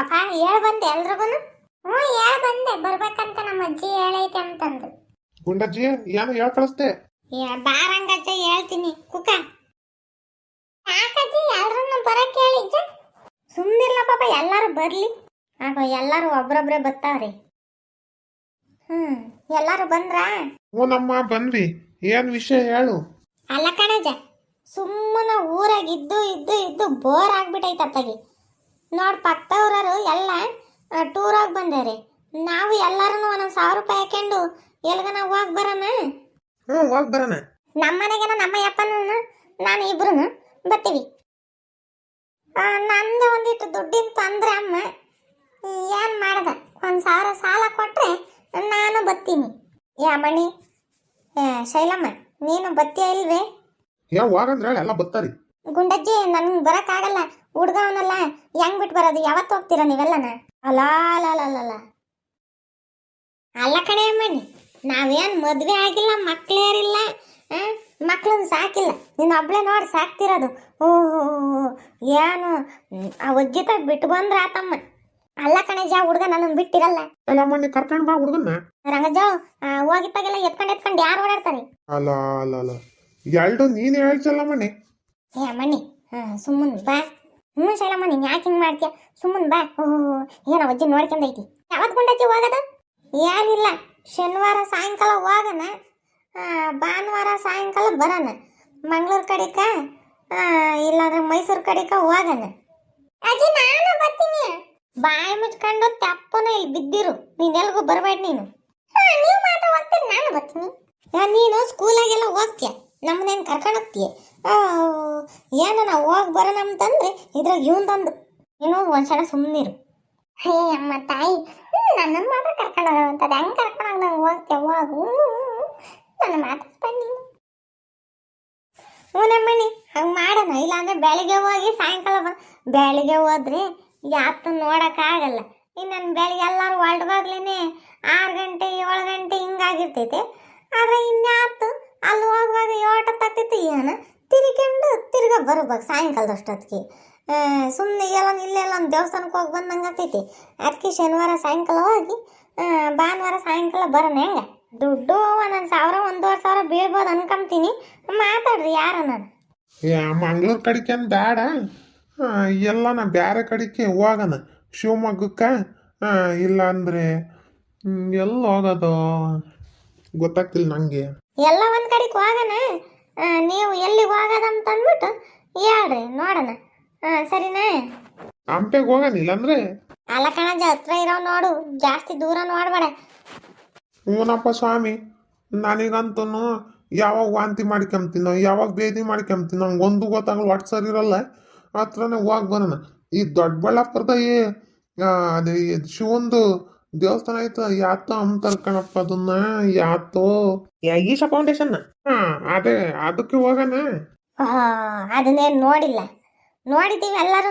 ಪಾಪ ಹೇಳ್ ಬಂದೆ ಎಲ್ರಿಗೂ ಹ್ಞೂ ಹೇಳ್ ಬಂದೆ. ಬರ್ಬೇಕಂತ ನಮ್ಮ ಅಜ್ಜಿ ಹೇಳೈತೆ ಅಂತಂದು. ಗುಂಡಜ್ಜಿ ಏನು ಹೇಳ್ ಕಳಿಸ್ದೆ? ಬಾರಂಗಜ್ಜ ಹೇಳ್ತೀನಿ. ಕುಕ. ಯಾಕಜ್ಜಿ ಎಲ್ರನ್ನು ಬರಕ್ ಹೇಳಿಜ್ಜ ಸುಮ್ಮನಿಲ್ಲ ಪಾಪ ಎಲ್ಲರೂ ಬರಲಿ. ಆಗ ಎಲ್ಲರೂ ಒಬ್ರೊಬ್ರೆ ಬರ್ತಾವ್ರಿ ಹ್ಮ್ ಎಲ್ಲರೂ ಬಂದ್ರಾ? ಹ್ಞೂ ನಮ್ಮ ಬಂದ್ವಿ. ಏನ್ ವಿಷಯ ಹೇಳು? ಅಲ್ಲ ಕಣಜ ಸುಮ್ಮನ ಊರಾಗ ಇದ್ದು ಇದ್ದು ಇದ್ದು ಬೋರ್ ಆಗ್ಬಿಟ್ಟೈತೆ ಅತ್ತಗಿ ನೋಡ್ ಪಕ್ಕದವ್ರರು ಎಲ್ಲ ಟೂರಾಗಿ ಬಂದಾರೆ. ನಾವು ಎಲ್ಲರೂ ಒಂದೊಂದು ಸಾವಿರ ರೂಪಾಯಿ ಹಾಕೊಂಡು ಎಲ್ಗನ ಹೋಗಿ ಬರೋಣ? ಹ್ಞೂ ಹೋಗಿ ಬರೋಣ. ನಮ್ಮ ಮನೆಗೇನ ನಮ್ಮ ಯಪ್ಪನ ನಾನು ಇಬ್ರು ಬರ್ತೀವಿ. ನಂದು ಒಂದಿಟ್ಟು ದುಡ್ಡಿನ ತಂದ್ರೆ ಅಮ್ಮ. ಏನು ಮಾಡ್ದೆ? ಒಂದು ಸಾವಿರ ಸಾಲ ಕೊಟ್ಟರೆ ನಾನು ಬತ್ತೀನಿ ಯಾ ಮಣಿ ಶೈಲಮ್ಮ ನೀನು ಬತ್ತೀಯ ಇಲ್ವೇ? ಯಾವ ಹೋಗಂದ್ರೆ ಎಲ್ಲ ಬತ್ತಾರಿ ಗುಂಡಜ್ಜಿ ನನಗೆ ಬರಕ್ಕಾಗಲ್ಲ. ಹುಡ್ಗ ಅವನಲ್ಲ ಹೆಂಗ್ ಬಿಟ್ಟು ಬರೋದು? ಯಾವತ್ತು ಹೋಗ್ತೀರಾ ನೀವೆಲ್ಲನ? ಅಲ್ಲ ಅಲ್ಲ ಕಣೆ ಅಮ್ಮಣ್ಣಿ ನಾವೇನ್ ಮದ್ವೆ ಆಗಿಲ್ಲ ಮಕ್ಳೇರಿಲ್ಲ ಮಕ್ಳನ್ನ ಸಾಕಿಲ್ಲ. ನೀನು ಒಬ್ಳೆ ನೋಡಿ ಸಾಕ್ತಿರೋದು. ಓಹೋ ಏನು? ಆ ಒಜ್ಜಿತ ಬಿಟ್ಟು ಬಂದ್ರ ಆತಮ್ಮ. ಅಲ್ಲ ಕಣಜ ಹುಡ್ಗ ನನ್ನನ್ನು ಬಿಟ್ಟಿರಲ್ಲ. ಅಲ್ಲ ಮೊನ್ನೆ ಕರ್ಕೊಂಡು ಬಾ ಹುಡುಗನ್ನ. ರಂಗಜ ಹೋಗಿದ್ದಾಗೆಲ್ಲ ಎತ್ಕೊಂಡು ಎತ್ಕೊಂಡು ಯಾರು ಓಡಾಡ್ತಾರೆ? ಅಲ್ಲ ಅಲ್ಲ ಅಲ್ಲ ಎರಡು ನೀನು ಹೇಳ್ಸಲ್ಲ ಮಣ್ಣಿ ಏ ಅಮ್ಮಣ್ಣಿ ಹಾ ಸುಮ್ಮನ್ ಬಾ. ಹ್ಞೂ ಶೈಲಮ್ಮ, ನೀನ್ ಯಾಕೆ ಹಿಂಗ್ ಮಾಡ್ತೀಯ? ಸುಮ್ಮನ್ ಬಾ. ಓಹೋ, ಏನೋ ಅಜ್ಜಿ ನೋಡ್ಕೊಂಡೈತಿ. ಯಾವತ್ ಗುಂಡಜ್ಜಿ ಹೋಗದ? ಏನಿಲ್ಲ. ಶನಿವಾರ ಸಾಯಂಕಾಲ ಹೋಗನ. ಭಾನುವಾರ ಸಾಯಂಕಾಲ ಬರೋಣ ಮಂಗಳೂರು ಕಡೆಕ ಇಲ್ಲಾಂದ್ರೆ ಮೈಸೂರು ಕಡೆಕ ಹೋಗನ. ಅಜ್ಜಿ, ನಾನು ಬರ್ತೀನಿ. ಬಾಯಿ ಮುಚ್ಕೊಂಡು ತಪ್ಪನ ಇಲ್ಲಿ ಬಿದ್ದಿರು. ನೀನ್ ಎಲ್ಗೂ ಬರಬೇಡ ನೀನು. ನೀವು ಮಾತ್ರ ಹೋಗ್ತೀನಿ ನಾನು ಬರ್ತೀನಿ. ನೀನು ಸ್ಕೂಲಾಗೆಲ್ಲ ಹೋಗ್ತೀಯ? ನಮ್ಮನೇನು ಕರ್ಕೊಂಡು ಹೋಗ್ತೀಯ? ಏನು ನಾವು ಹೋಗಿ ಬರೋಣ ಅಂತಂದ್ರೆ ಇದ್ರಾಗ ಇವನ್ ತಂದು. ನೀನು ಒಂದ್ಸಲ ಸುಮ್ಮನಿರು ಹೇ ಅಮ್ಮ ತಾಯಿ ನನ್ನ ಮಾತ್ರ ಕರ್ಕೊಂಡು ಹೋಗೋವಂಥದ್ದು ಹೆಂಗೆ ಕರ್ಕೊಂಡು ಹೋಗಿ ಹೋಗ್ತೇವೆ ಹೋಗು. ನನ್ನ ಮಾತು ಬನ್ನಿ. ಹ್ಞೂ ನಮ್ಮಣ್ಣಿ, ಹಂಗೆ ಮಾಡೋಣ. ಇಲ್ಲಾಂದ್ರೆ ಬೆಳಿಗ್ಗೆ ಹೋಗಿ ಸಾಯಂಕಾಲ ಬ. ಬೆಳಿಗ್ಗೆ ಹೋದ್ರೆ ಯಾತು ನೋಡೋಕ್ಕಾಗಲ್ಲ ಇನ್ನು ನನ್ನ ಬೆಳಿಗ್ಗೆ ಎಲ್ಲರೂ ಹೊರಡುವಾಗ್ಲೇ ಆರು ಗಂಟೆ, ಏಳು ಗಂಟೆ ಹಿಂಗಾಗಿರ್ತೈತೆ. ಆದರೆ ಇನ್ಯಾತು ಅಲ್ಲಿ ಹೋಗುವಾಗ ಏಟ ತಗ್ತೈತಿ ಏನು ತಿರ್ಕೊಂಡು ತಿರ್ಗ ಬರ್ಬೇಕು ಸಾಯಂಕಾಲದಷ್ಟೊತ್ತಿಗೆ ಸುಮ್ಮನೆ ಎಲ್ಲೊಂದು ಇಲ್ಲೇ ಒಂದು ದೇವಸ್ಥಾನಕ್ಕೆ ಹೋಗಿ ಬಂದಂಗೆ ಆಗ್ತೈತಿ ಅದಕ್ಕೆ ಶನಿವಾರ ಸಾಯಂಕಾಲ ಹೋಗಿ ಭಾನುವಾರ ಸಾಯಂಕಾಲ ಬರೋಣ ಹೆಂಗೆ? ದುಡ್ಡು ಒಂದೊಂದು ಸಾವಿರ ಒಂದೂವರೆ ಸಾವಿರ ಬೀಳ್ಬೋದು ಅನ್ಕೊಂತೀನಿ ಮಾತಾಡ್ರಿ ಯಾರು ನಾನು? ಮಂಗ್ಳೂರು ಕಡೆಗೆ ಕಡಿಕೆ ಏನ್ ಬೇಡ ಎಲ್ಲ ನಾನು ಬೇರೆ ಕಡೆಗೆ ಹೋಗೋಣ. ಶಿವಮೊಗ್ಗಕ್ಕೆ ಇಲ್ಲ ಅಂದ್ರೆ ಎಲ್ಲ ಎಲ್ಲಿ ಹೋಗೋದು? ಗೊತ್ತಾಗ್ತಿಲ್ಲ ನನಗೆ ಎಲ್ಲ ಒಂದು ಕಡೆಗೆ ಹೋಗೋಣ. ನೀವು ಎಲ್ಲಿಗೆ ಅಂತ ಅಂದ್ಬಿಟ್ಟು ಹೇಳ್ರಿ ನೋಡೋಣ. ಸರಿನೇ ಸರಿನಾ? ಹಂಪೆಗೆ ಹೋಗೋಣ ಇಲ್ಲಾಂದ್ರೆ ಅಲ್ಲ ಕಣಜ ಹತ್ರ ಇರೋ ನೋಡು ಜಾಸ್ತಿ ದೂರ ನೋಡ್ಬೇಡ. ಹ್ಞೂನಪ್ಪ ಸ್ವಾಮಿ ನನಗಂತೂ ಯಾವಾಗ ವಾಂತಿ ಮಾಡ್ಕೊಂತೀನೋ ಯಾವಾಗ ಬೇದಿ ಮಾಡ್ಕೊಂತೀನೋ ನಂಗೆ ಒಂದು ಗೊತ್ತಾಗಲ್ಲ ಒಟ್ಟು ಸರಿ ಇರಲ್ಲ. ಹತ್ರನೇ ಹೋಗಿ ಬರೋಣ. ಈ ದೊಡ್ಡಬಳ್ಳಾಪುರದ ಈ ಆ, ಅದೇ ಶಿವಂದು ದೇವಸ್ಥಾನ ಆಯ್ತು ಯಾತೋ ಅಂತಾರ ಕಣಪ್ಪ ಅದನ್ನ? ಯಾತೋ? ಈಶಾ ಫೌಂಡೇಶನ್ ಹಾ ಅದೇ ಅದಕ್ಕೆ ಹೋಗಣ. ಅದನ್ನೇನು ನೋಡಿಲ್ಲ. ನೋಡಿದ್ದೀವಿ ಎಲ್ಲರೂ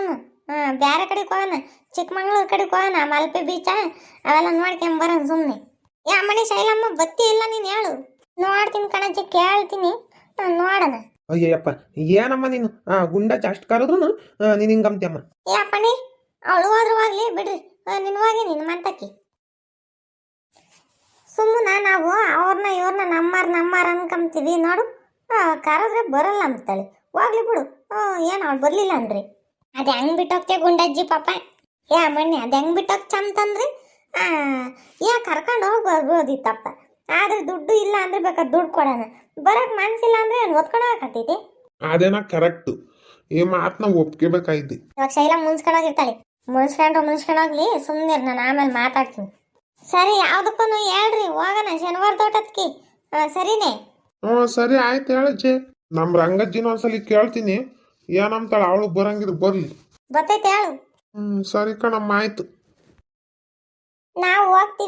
ಹಾಂ ಬೇರೆ ಕಡೆಗೆ ಹೋಗೋಣ. ಚಿಕ್ಕಮಂಗ್ಳೂರು ಕಡೆಗೆ ಹೋಗೋಣ ಮಲ್ಪೆ ಬೀಚ ಅವೆಲ್ಲ ನೋಡ್ಕೊಂಬರೋಣ ಸುಮ್ಮನೆ ಯಾ ಮಣಿ ಶೈಲಮ್ಮ ಬತ್ತಿ ಇಲ್ಲ ನೀನು ಹೇಳು. ನೋಡ್ತೀನಿ ಕಣಜ್ಜಿ ಕೇಳ್ತೀನಿ. ನೋಡೋಣ. ಅಯ್ಯಪ್ಪ ಏನಮ್ಮ ನೀನು? ಆ ಗುಂಡ ಅಷ್ಟು ಕರೆದ್ರು ನೀನು ಹಿಂಗಂತ್ಯಮ್ಮ ಯಾ ಪಣಿ ಅವಳು ಹೋದ್ರು ಹೋಗ್ಲಿ ಬಿಡ್ರಿ. ನಿನ್ನ ಹೋಗಿ ನಿನ್ನ ಮಂತಕ್ಕಿ. ಸುಮ್ಮನ ನಾವು ಅವ್ರನ್ನ ಇವ್ರನ್ನ ನಮ್ಮಾರ ನಮ್ಮಾರ ಅನ್ಕೊಂತೀವಿ ನೋಡು. ಆ, ಕರೆದ್ರೆ ಬರಲ್ಲ ಅಂತಾಳೆ. ಹೋಗ್ಲಿ ಬಿಡು. ಏನು ಅವ್ಳು ಬರಲಿಲ್ಲ ಅನ್ರಿ ಅದು ಹೆಂಗ್ ಬಿಟ್ಟೋಗ್ತೆ ಗುಂಡಜ್ಜಿ ಪಾಪ? ಏ ಮಣ್ಣಿ ಅದು ಹೆಂಗ್ ಬಿಟ್ಟೋಗ್ ಚಂತಂದ್ರೆ ಯಾ ಕರ್ಕೊಂಡು ಹೋಗಿ ಬರ್ಬೋದಿತ್ತಪ್ಪ ಆದ್ರೆ ದುಡ್ಡು ಇಲ್ಲ ಅಂದ್ರೆ ಬೇಕಾದ್ರೆ ದುಡ್ಡು ಕೊಡೋಣ. ಬರಕ್ ಮನ್ಸಿಲ್ಲ ಅಂದ್ರೆ ಒತ್ಕೊಂಡು ಹೋಗಕತ್ತೈತಿ ಅದೇನಾ ಕರೆಕ್ಟ್. ಈ ಮಾತನ್ನ ಒಪ್ಕೋಬೇಕಾಯ್ತು. ಇವಾಗ ಶೈಲ ಮುನ್ಸ್ಕೊಂಡೋಗಿರ್ತಾಳೆ ಮುನ್ಸ್ಕೊಂಡು ಮುನ್ಸ್ಕೊಂಡೋಗ್ಲಿ ಸುಮ್ಮನೆ ನಾನು ಆಮೇಲೆ ಮಾತಾಡ್ತೀನಿ. ಸರಿ ಯಾವ್ದಕ್ಕೂ ಹೇಳ್ರಿ ಹೋಗೋಣ ಶನಿವಾರ ತೋಟಕ್ಕೆ. ಸರಿನೇ? ಹ್ಞೂ ಸರಿ ಆಯ್ತು ಹೇಳಜ್ಜಿ ನಮ್ಮ ರಂಗಜ್ಜಿನ ಒಂದ್ಸಲಿ ಕೇಳ್ತೀನಿ. ಏನಂತಾಳ ಅವಳು ಬರಂಗಿದ್ರೆ ಬರ್ಲಿ. ಬರ್ತೈತೆ ಹೇಳು. ಹ್ಞೂ ಸರಿ ಕಣಮ್ಮ ಆಯ್ತು. ನಾವು ಹೋಗ್ತೀವಿ.